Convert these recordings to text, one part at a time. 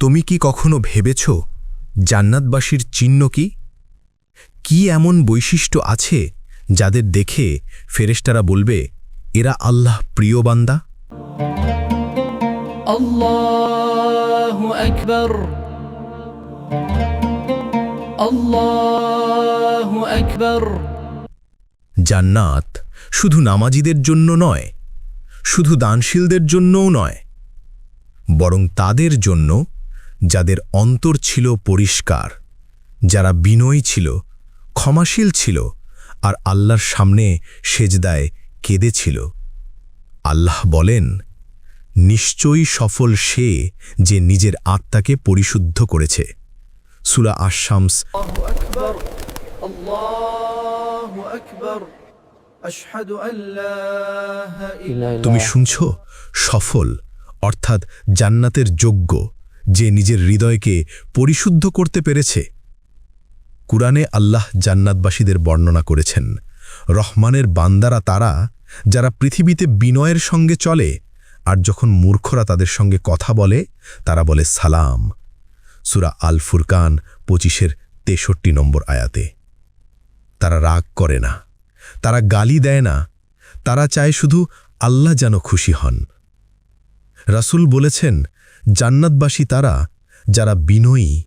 তুমি কি কখনো ভেবেছ জান্নাতবাসীর চিহ্ন কি? কি এমন বৈশিষ্ট্য আছে যাদের দেখে ফেরেস্তারা বলবে এরা আল্লাহ প্রিয় বান্দা? জান্নাত শুধু নামাজিদের জন্য নয় শুধু দানশীলদের জন্যও নয় বরং তাদের জন্য যাদের অন্তর ছিল পরিষ্কার যারা বিনয়ী ছিল ক্ষমাশীল ছিল আর আল্লাহর সামনে সেজদায় কেঁদেছিল আল্লাহ বলেন নিশ্চয়ই সফল সে যে নিজের আত্মাকে পরিশুদ্ধ করেছে। সুলা আশামস তুমি শুনছ? সফল অর্থাৎ জান্নাতের যোগ্য। যে নিজের হৃদয়কে পরিশুদ্ধ করতে পেরেছে। কুরআনে আল্লাহ জান্নাতবাসীদের বর্ণনা করেছেন, রহমানের বান্দারা তারা যারা পৃথিবীতে বিনয়ের সঙ্গে চলে আর যখন মূর্খরা তাদের সঙ্গে কথা বলে, তারা বলে সালাম। সুরা আল ফুরকান পঁচিশের তেষট্টি নম্বর আয়াতে। তারা রাগ করে না, তারা গালি দেয় না, তারা চায় শুধু আল্লাহ যেন খুশি হন। রাসূল বলেছেন জান্নাতবাসী তারা, যারা বিনয়ী,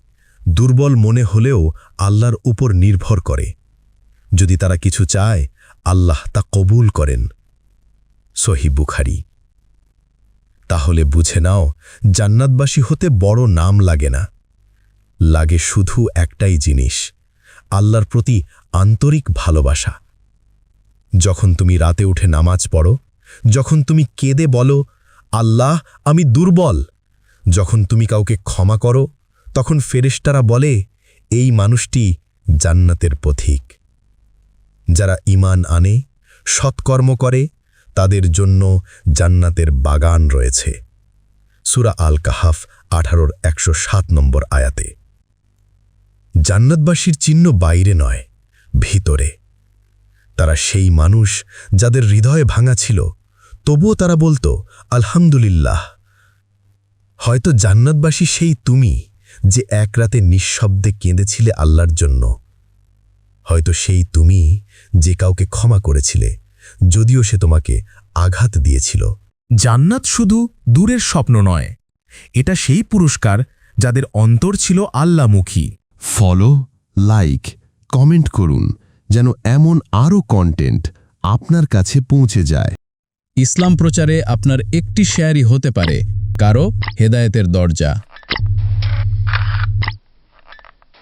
দুর্বল মনে হলেও আল্লাহর উপর নির্ভর করে। যদি তারা কিছু চায়, আল্লাহ তা কবুল করেন। সহি বুখারি। তাহলে বুঝে নাও, জান্নাতবাসী হতে বড় নাম লাগে না। লাগে শুধু একটাই জিনিস, আল্লাহর প্রতি আন্তরিক ভালোবাসা। যখন তুমি রাতে উঠে নামাজ পড়ো, যখন তুমি কেঁদে বলো, আল্লাহ, আমি দুর্বল। যখন তুমি কাউকে ক্ষমা করো, তখন ফেরেশতারা বলে, এই মানুষটি জান্নাতের পথিক। যারা ইমান আনে, সৎকর্ম করে, তাদের জন্য জান্নাতের বাগান রয়েছে। সুরা আল কাহাফ আঠারোর একশো সাত নম্বর আয়াতে। জান্নাতবাসীর চিহ্ন বাইরে নয়, ভিতরে। তারা সেই মানুষ যাদের হৃদয় ভাঙা ছিল, তবুও তারা বলতো, আলহামদুলিল্লাহ। হয়তো জান্নাতবাসী সেই তুমি যে এক রাতে নিঃশব্দে কেঁদেছিলে আল্লাহর জন্য। হয়তো সেই তুমি যে কাউকে ক্ষমা করেছিলে যদিও সে তোমাকে আঘাত দিয়েছিল। জান্নাত শুধু দূরের স্বপ্ন নয় এটা সেই পুরস্কার যাদের অন্তর ছিল আল্লামুখী। ফলো লাইক কমেন্ট করুন যেন এমন আরও কন্টেন্ট আপনার কাছে পৌঁছে যায়। ইসলাম প্রচারে আপনার একটি শেয়ারই হতে পারে। কারও হেদায়েতের দরজা।